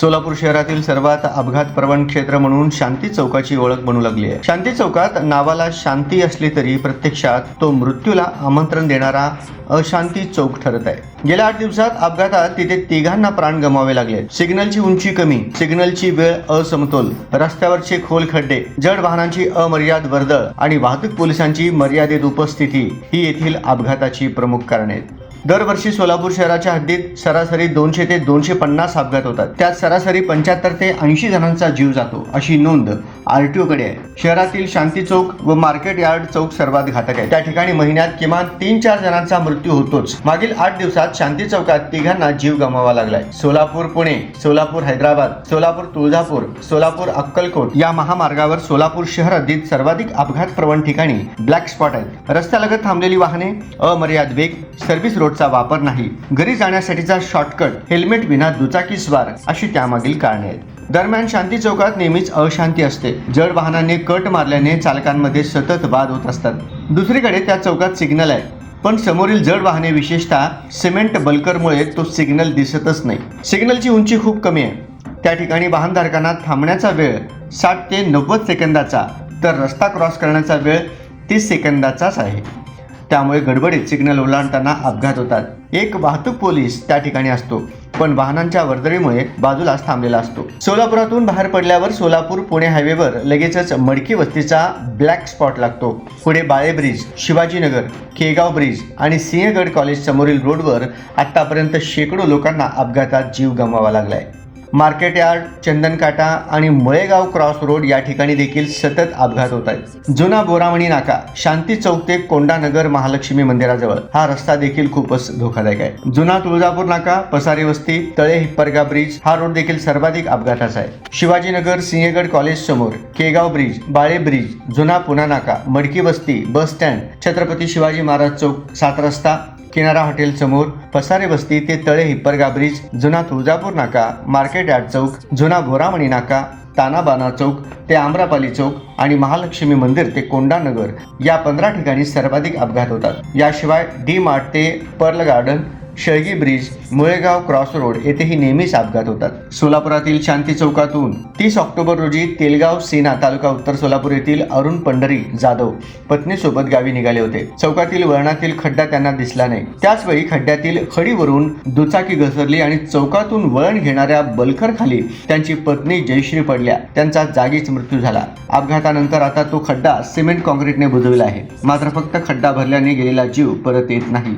सोलापूर शहरातील सर्वात अपघात प्रवण क्षेत्र म्हणून शांती चौकाची ओळख बनू लागली आहे. शांती चौकात नावाला शांती असली तरी प्रत्यक्षात तो मृत्यूला आमंत्रण देणारा अशांती चौक ठरत आहे. गेल्या आठ दिवसात अपघातात तिथे तिघांना प्राण गमावे लागले. सिग्नलची उंची कमी सिग्नलची वेळ असमतोल रस्त्यावरचे खोल खड्डे जड वाहनांची अमर्याद वर्दळ आणि वाहतूक पोलिसांची मर्यादित उपस्थिती ही येथील अपघाताची प्रमुख कारणे आहेत. दरवर्षी सोलापूर शहराच्या हद्दीत सरासरी दोनशे ते दोनशे पन्नास अपघात होतात. त्यात सरासरी पंच्याहत्तर ते ऐंशी जणांचा जीव जातो अशी नोंद आरटीओ कडे आहे. शहरातील शांती चौक व मार्केट यार्ड चौक सर्वात घातक आहे त्या ठिकाणी महिन्यात किमान तीन चार जणांचा मृत्यू होतोच. मागील आठ दिवसात शांती चौकात तिघांना जीव गमावा लागलाय. सोलापूर पुणे सोलापूर हैदराबाद सोलापूर तुळजापूर सोलापूर अक्कलकोट या महामार्गावर सोलापूर शहर हद्दीत सर्वाधिक अपघात प्रवण ठिकाणी ब्लॅक स्पॉट आहेत. रस्त्यालगत थांबलेली वाहने अमर्याद वेग सर्व्हिस रोडचा वापर नाही. घरी जाण्यासाठीचा शॉर्टकट हेल्मेट विना दुचाकी स्वार अशी त्यामागील कारणे आहेत. दरम्यान शांती चौकात नेहमीच अशांती असते. जड वाहनाने कट मारल्याने चालकांमध्ये सतत वाद होत असतात. दुसरीकडे त्या चौकात सिग्नल आहे पण समोरील जड वाहने विशेषतः सिमेंट बल्करमुळे तो सिग्नल दिसतच नाही. सिग्नलची उंची खूप कमी आहे. त्या ठिकाणी वाहनधारकांना थांबण्याचा वेळ साठ ते नव्वद सेकंदाचा तर रस्ता क्रॉस करण्याचा वेळ तीस सेकंदाचाच आहे. त्यामुळे गडबडीत सिग्नल ओलांडताना अपघात होतात. एक वाहतूक पोलीस त्या ठिकाणी असतो पण वाहनांच्या वर्दळीमुळे बाजूलाच थांबलेला असतो. सोलापुरातून बाहेर पडल्यावर सोलापूर पुणे हायवेवर लगेचच मडकी वस्तीचा ब्लॅक स्पॉट लागतो. पुढे बाळे ब्रिज शिवाजीनगर केगाव ब्रिज आणि सिंहगड कॉलेज समोरील रोडवर आतापर्यंत शेकडो लोकांना अपघातात जीव गमवावा लागलाय. मार्केट यार्ड चंदनकाटा आणि मळेगाव क्रॉस रोड या ठिकाणी देखील सतत अपघात होत आहेत. जुना बोरामणी नाका शांती चौक ते कोंडानगर महालक्ष्मी मंदिराजवळ हा रस्ता देखील खूपच धोकादायक आहे. जुना तुळजापूर नाका पसारी वस्ती तळे हिप्परगा ब्रिज हा रोड देखील सर्वाधिक अपघाताचा आहे. शिवाजीनगर सिंहगड कॉलेज समोर केगाव ब्रिज बाळे ब्रिज जुना पुना नाका मडकी वस्ती बस स्टँड छत्रपती शिवाजी महाराज चौक सात रस्ता किनारा हॉटेल समोर पसारे वस्ती ते तळे हिप्परगा ब्रिज जुना तुळजापूर नाका मार्केट यार्ड चौक जुना भोरामणी नाका तानाबाना चौक ते आम्रापाली चौक आणि महालक्ष्मी मंदिर ते कोंडानगर या पंधरा ठिकाणी सर्वाधिक अपघात होतात. याशिवाय डी मार्ट ते Pearl Garden Shelgi bridge Mulegaon cross road येथेही नेहमीच अपघात होतात. सोलापुरातील शांती चौकातून तीस ऑक्टोबर रोजी तेलगाव सेना तालुका उत्तर सोलापूर येथील अरुण पंढरी जाधव पत्नीसोबत गावी निघाले होते. चौकातील वळणातील खड्डा त्यांना दिसला नाही. त्याच वेळी खड्ड्यातील खडीवरून दुचाकी घसरली आणि चौकातून वळण घेणाऱ्या बलखर खाली त्यांची पत्नी जयश्री पडल्या. त्यांचा जागीच मृत्यू झाला. अपघातानंतर आता तो खड्डा सिमेंट कॉन्क्रीटने बुजविला आहे. मात्र फक्त खड्डा भरल्याने गेलेला जीव परत येत नाही.